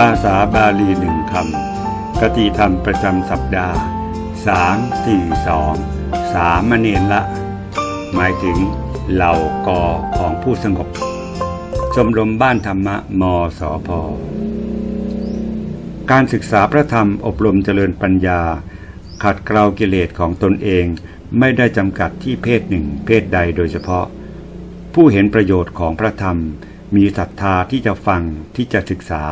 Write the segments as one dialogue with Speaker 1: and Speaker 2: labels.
Speaker 1: ภาษาบาลีหนึ่งคำกติธรรมประจำสัปดาห์สามสี่สองสามเณรละ หมายถึงเหล่ากอของผู้สงบ ชมรมบ้านธรรมะมสพการศึกษาพระธรรมอบรมเจริญปัญญา ขัดเกลากิเลสของตนเองไม่ได้จำกัดที่เพศหนึ่ง เพศใดโดยเฉพาะ ผู้เห็นประโยชน์ของพระธรรมมีศรัทธาที่จะฟังที่จะศึกษา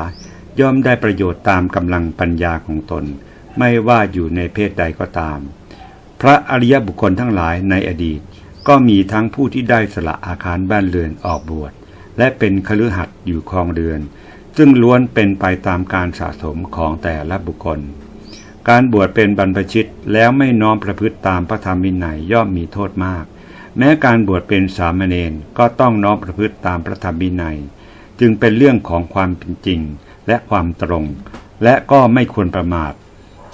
Speaker 1: ย่อมได้ประโยชน์ตามกำลังปัญญาของตน ไม่ว่าอยู่ในเพศใดก็ตาม พระอริยบุคคลทั้งหลายในอดีต ก็มีทั้งผู้ที่ได้สละอาคารบ้านเรือนออกบวชและเป็นคฤหัสถ์อยู่ครองเรือน ซึ่งล้วนเป็นไปตามการสะสมของแต่ละบุคคล การบวชเป็นบรรพชิตแล้วไม่น้อมประพฤติตามพระธรรมวินัยย่อมมีโทษมาก แม้การบวชเป็นสามเณรก็ต้องน้อมประพฤติตามพระธรรมวินัย จึงเป็นเรื่องของความเป็นจริง และความตรง และก็ไม่ควรประมาท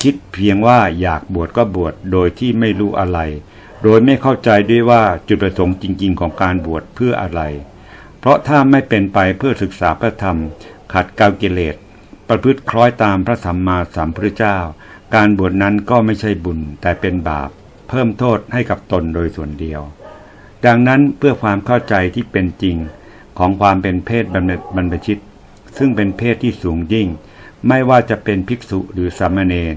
Speaker 1: คิดเพียงว่าอยากบวชก็บวชโดยที่ไม่รู้อะไร โดยไม่เข้าใจด้วยว่าจุดประสงค์จริง ๆ ของการบวชเพื่ออะไร เพราะถ้าไม่เป็นไปเพื่อศึกษาพระธรรม ขัดเกลากิเลส ประพฤติคล้อยตามพระสัมมาสัมพุทธเจ้า การบวชนั้นก็ไม่ใช่บุญแต่เป็นบาป เพิ่มโทษให้กับตนโดยส่วนเดียว ดังนั้นเพื่อความเข้าใจที่เป็นจริงของความเป็นเพศบรรพชิต ซึ่งเป็นเพศที่สูงยิ่ง ไม่ว่าจะเป็นภิกษุหรือสามเณร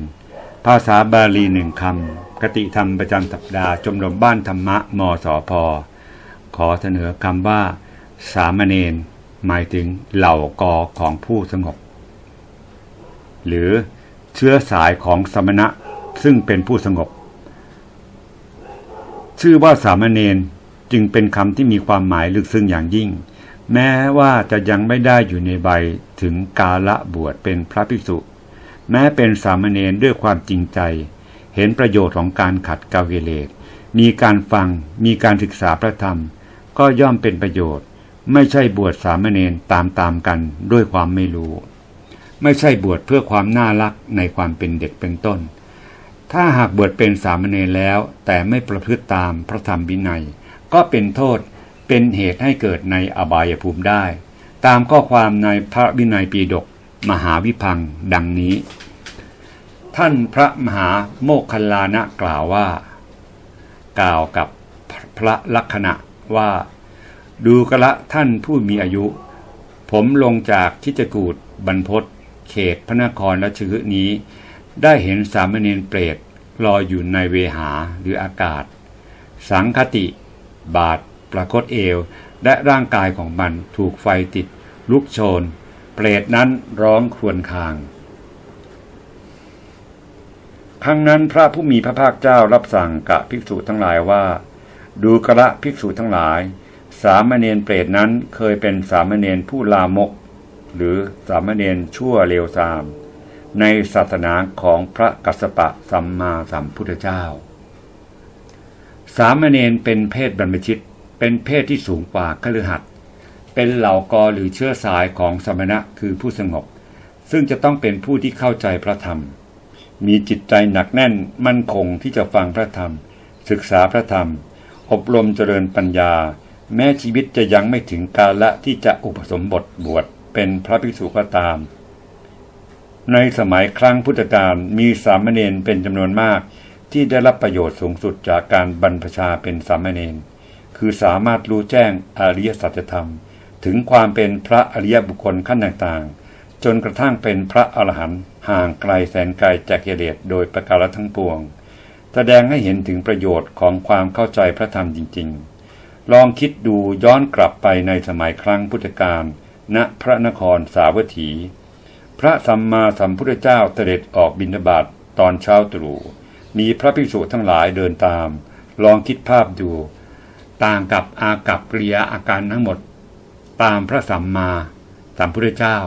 Speaker 1: ภาษาบาลีหนึ่งคำกติธรรมประจำสัปดาห์ชมรมบ้านธรรมะมสพขอเสนอคำว่า สามเณรหมายถึงเหล่ากอของผู้สงบ หรือเชื้อสายของสมณะซึ่งเป็นผู้สงบ ชื่อว่าสามเณรจึงเป็นคำที่มีความหมายลึกซึ้งอย่างยิ่ง แม้ว่าจะยังไม่ได้อยู่ในใบถึงกาละบวชเป็นพระภิกษุ แม้เป็นสามเณรด้วยความจริงใจ เห็นประโยชน์ของการขัดเกากิเลสมีการฟังมีการศึกษาพระธรรม ก็ย่อมเป็นประโยชน์ ไม่ใช่บวชสามเณรตามตามกันด้วยความไม่รู้ ไม่ใช่บวชเพื่อความน่ารักในความเป็นเด็กเป็นต้น ถ้าหากบวชเป็นสามเณรแล้วแต่ไม่ประพฤติตามพระธรรมวินัย ก็เป็นโทษ เป็นเหตุให้เกิดในอบายภูมิได้ ตามข้อความในพระวินัยปีดกมหาวิพังดังนี้ ท่านพระมหาโมคคัลลานะกล่าวว่า กล่าวกับพระลักษณะว่า ดูกระท่านผู้มีอายุ ผมลงจากทิจกูดบรรพศเขตพระนครราชคฤห์นี้ ได้เห็นสามเณรเปรตลอยอยู่ในเวหาหรืออากาศ สังคติ บาด ประคตเอว และร่างกายของมันถูกไฟติด ลุกโชน เปรตนั้นร้องครวญคราง ครั้งนั้นพระผู้มีพระภาคเจ้ารับสั่งกับภิกษุทั้งหลายว่า ดูกระภิกษุทั้งหลาย สามเณรเปรตนั้นเคยเป็นสามเณรผู้ลามก หรือสามเณรชั่วเลวทราม ในศาสนาของพระกัสสปะสัมมาสัมพุทธเจ้าสามเณรเป็นเพศบรรพชิต เป็นเพศที่สูงกว่าคฤหัสถ์เป็นเหล่ากอหรือเชื้อสายของสมณะคือผู้สงบ ซึ่งจะต้องเป็นผู้ที่เข้าใจพระธรรม มีจิตใจหนักแน่นมั่นคงที่จะฟังพระธรรม ศึกษาพระธรรม อบรมเจริญปัญญา แม้ชีวิตจะยังไม่ถึงกาละที่จะอุปสมบทบวชเป็นพระภิกษุก็ตาม ในสมัยครั้งพุทธกาลมีสามเณรเป็นจำนวนมากที่ได้รับประโยชน์สูงสุดจากการบรรพชาเป็นสามเณร คือสามารถรู้แจ้งอริยสัจธรรม ถึงความเป็นพระอริยบุคคลขั้นต่างๆ จนกระทั่งเป็นพระอรหันต์ห่างไกลแสนไกลจากกิเลสโดยประการทั้งปวง แสดงให้เห็นถึงประโยชน์ของความเข้าใจพระธรรมจริง ๆ ลองคิดดูย้อนกลับไปในสมัยครั้งพุทธกาลณพระนครสาวัตถี พระสัมมาสัมพุทธเจ้าเสด็จออกบิณฑบาตตอนเช้าตรู่มีพระภิกษุทั้งหลายเดินตาม ลองคิดภาพดู ต่างกับอากับกริยาอาการทั้งหมด ตามพระสัมมาสัมพุทธเจ้า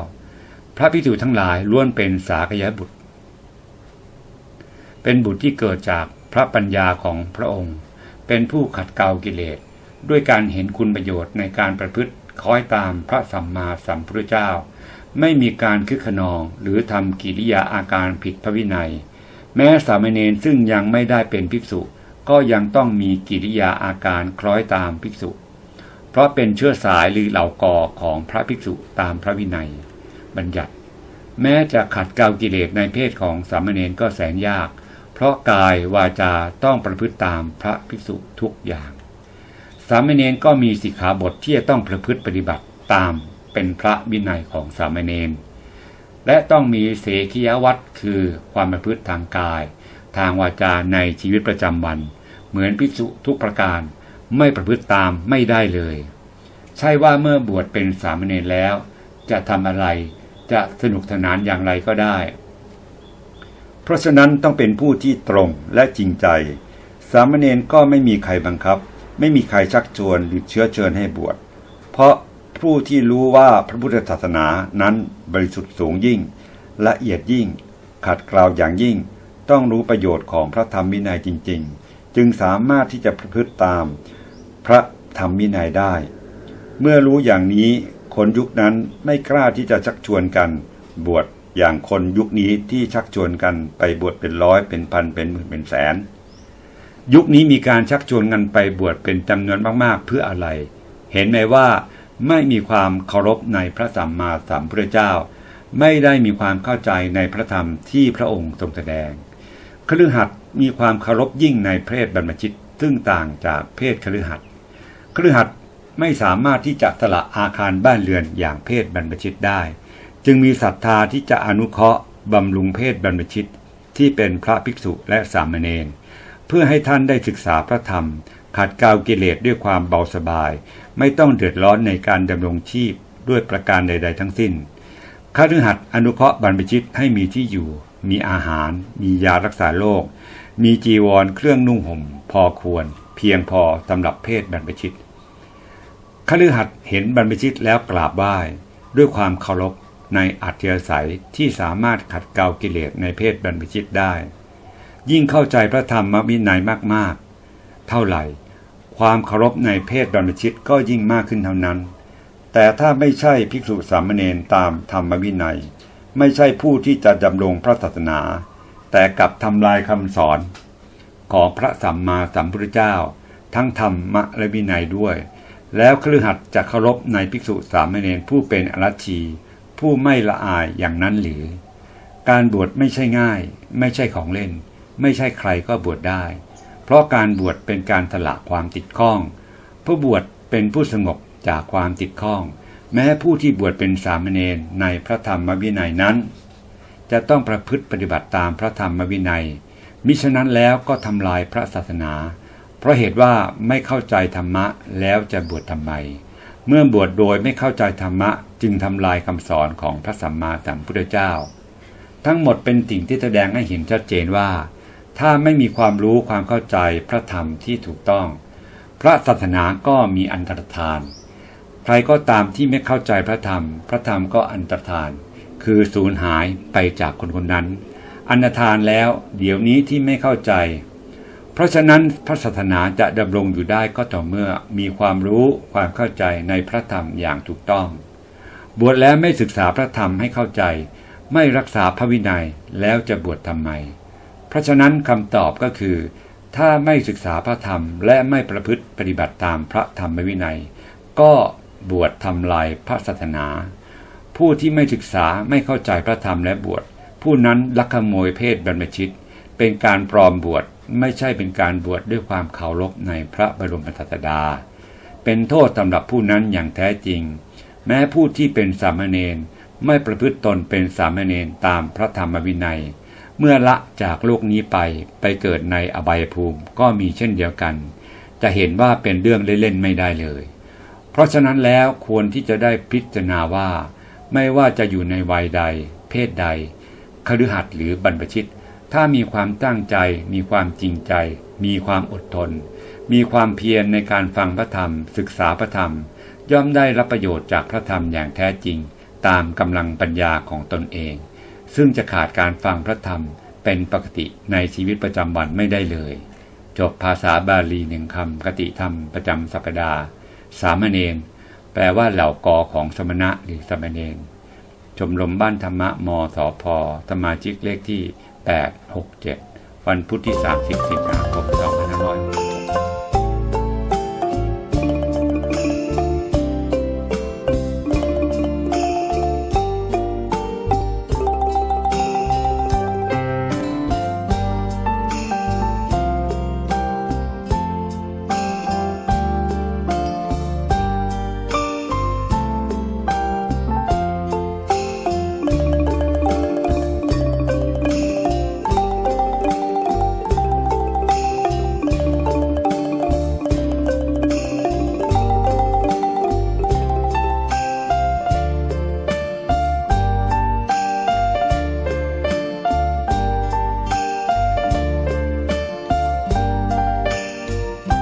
Speaker 1: พระภิกษุทั้งหลายล้วนเป็นสากยบุตร เป็นบุตรที่เกิดจากพระปัญญาของพระองค์ เป็นผู้ขัดเกลากิเลสด้วยการเห็นคุณประโยชน์ในการประพฤติคอยตามพระสัมมาสัมพุทธเจ้า ไม่มีการคึกขนองหรือทำกิริยาอาการผิดพระวินัย แม้สามเณรซึ่งยังไม่ได้เป็นภิกษุ ก็ยังต้องมีกิริยาอาการคล้อยตามภิกษุ เพราะเป็นเชื้อสายหรือเหล่ากอของพระภิกษุตามพระวินัย บัญญัติ แม้จะขัดเกลากิเลสในเพศของสามเณรก็แสนยาก เพราะกายวาจาต้องประพฤติตามพระภิกษุทุกอย่าง สามเณรก็มีสิกขาบทที่จะต้องประพฤติปฏิบัติตามเป็นพระวินัยของสามเณรและต้องมีเสขียวัตรคือความประพฤติทางกาย ทางวาจาในชีวิตประจำวัน เหมือนภิกษุทุกประการ ไม่ประพฤติตามไม่ได้เลย ใช่ว่าเมื่อบวชเป็นสามเณรแล้ว จะทำอะไรจะสนุกสนานอย่างไรก็ได้ เพราะฉะนั้นต้องเป็นผู้ที่ตรงและจริงใจ สามเณรก็ไม่มีใครบังคับ ไม่มีใครชักชวนหรือเชื้อเชิญให้บวช เพราะผู้ที่รู้ว่าพระพุทธศาสนานั้นบริสุทธิ์สูงยิ่ง ละเอียดยิ่ง ขัดเกลาอย่างยิ่ง ต้องรู้ประโยชน์ของพระธรรมวินัยจริง ๆ จึงสามารถที่จะประพฤติตาม พระธรรมวินัยได้ เมื่อรู้อย่างนี้คนยุคนั้นไม่กล้าที่จะชักชวนกัน บวชอย่างคนยุคนี้ที่ชักชวนกันไปบวชเป็นร้อยเป็นพันเป็นหมื่นเป็นแสน ยุคนี้มีการชักชวนกันไปบวชเป็นจำนวนมากๆเพื่ออะไร เห็นไหมว่าไม่มีความเคารพในพระสัมมาสัมพุทธเจ้า ไม่ได้มีความเข้าใจในพระธรรมที่พระองค์ทรงแสดงคฤหัสถ์ มีความเคารพยิ่งในเพศบรรพชิตซึ่งต่างจากเพศคฤหัสถ์คฤหัสถ์ไม่สามารถที่จะสละอาคารบ้านเรือนอย่างเพศบรรพชิตได้ จึงมีศรัทธาที่จะอนุเคราะห์บำรุงเพศบรรพชิตที่เป็นพระภิกษุและสามเณรเพื่อให้ท่านได้ศึกษาพระธรรม ขัดเกลากิเลสด้วยความเบาสบาย ไม่ต้องเดือดร้อนในการดำรงชีพด้วยประการใด ๆ ทั้งสิ้นข้ารือหัดอนุเคราะห์บรรพชิตให้มีที่อยู่ มีอาหาร มียารักษาโรค มีจีวรเครื่องนุ่งห่ม พอควร เพียงพอสำหรับเพศบรรพชิตข้ารือหัดเห็นบรรพชิตแล้วกราบไหว้ด้วยความเคารพในอัธยาศัยที่สามารถขัดเกลากิเลสในเพศบรรพชิตได้ ยิ่งเข้าใจพระธรรมวินัยมากๆ เท่าไหร่ ความเคารพในเพศบรรพชิตก็ยิ่งมากขึ้นเท่านั้น แต่ถ้าไม่ใช่ภิกษุสามเณรตามธรรมวินัย ไม่ใช่ผู้ที่จะดำรงพระศาสนา แต่กลับทำลายคำสอน ของพระสัมมาสัมพุทธเจ้า ทั้งธรรมะและวินัยด้วย แล้วครือหัดจะเคารพในภิกษุสามเณรผู้เป็นอรัชชี ผู้ไม่ละอายอย่างนั้นหรือ การบวชไม่ใช่ง่าย ไม่ใช่ของเล่น ไม่ใช่ใครก็บวชได้ เพราะการบวชเป็นการสละความติดข้อง ผู้บวชเป็นผู้สงบจากความติดข้อง แม้ผู้ที่บวชเป็นสามเณรในพระธรรมวินัยนั้น จะต้องประพฤติปฏิบัติตามพระธรรมวินัย มิฉะนั้นแล้วก็ทำลายพระศาสนา เพราะเหตุว่าไม่เข้าใจธรรมะแล้วจะบวชทำไม เมื่อบวชโดยไม่เข้าใจธรรมะจึงทำลายคำสอนของพระสัมมาสัมพุทธเจ้า ทั้งหมดเป็นสิ่งที่แสดงให้เห็นชัดเจนว่า ถ้าไม่มีความรู้ความเข้าใจพระธรรมที่ถูกต้อง พระศาสนาก็มีอันตรธาน ใครก็ตามที่ไม่เข้าใจพระธรรม พระธรรมก็อันตรธาน คือสูญหายไปจากคนคนนั้น อันตรธานแล้วเดี๋ยวนี้ที่ไม่เข้าใจ เพราะฉะนั้นพระศาสนาจะดำรงอยู่ได้ก็ต่อเมื่อมีความรู้ความเข้าใจในพระธรรมอย่างถูกต้อง บวชแล้วไม่ศึกษาพระธรรมให้เข้าใจ ไม่รักษาพระวินัยแล้วจะบวชทำไม เพราะฉะนั้นคำตอบก็คือ ถ้าไม่ศึกษาพระธรรมและไม่ประพฤติปฏิบัติตามพระธรรมวินัย ก็ บวชทำลายพระศาสนา ผู้ที่ไม่ศึกษาไม่เข้าใจพระธรรมและบวช ผู้นั้นลักขโมยเพศบรรพชิต เป็นการปลอมบวชไม่ใช่เป็นการบวชดด้วยความเคารพในพระบรมศาสดา เป็นโทษสำหรับผู้นั้นอย่างแท้จริง แม้ผู้ที่เป็นสามเณรไม่ประพฤติตนเป็นสามเณรตามพระธรรมวินัย เมื่อละจากโลกนี้ไปไปเกิดในอบายภูมิก็มีเช่นเดียวกัน จะเห็นว่าเป็นเรื่องเล่นๆไม่ได้เลย เพราะฉะนั้นแล้วควรที่จะได้พิจารณาว่า ไม่ว่าจะอยู่ในวัยใด เพศใดคฤหัสถ์หรือบรรพชิต ถ้ามีความตั้งใจ มีความจริงใจ มีความอดทน มีความเพียรในการฟังพระธรรม ศึกษาพระธรรม ย่อมได้รับประโยชน์จากพระธรรมอย่างแท้จริง ตามกำลังปัญญาของตนเอง ซึ่งจะขาดการฟังพระธรรมเป็นปกติในชีวิตประจำวันไม่ได้เลย จบภาษาบาลีหนึ่งคำกติธรรมประจำสัปดาห์ สามเณรแปลว่าเหล่ากอของสมณะหรือสมณเณรชมรมบ้านธรรมะมสพสมาชิกเลขที่ 867 วันพุธที่ 30 สิงหาคม2500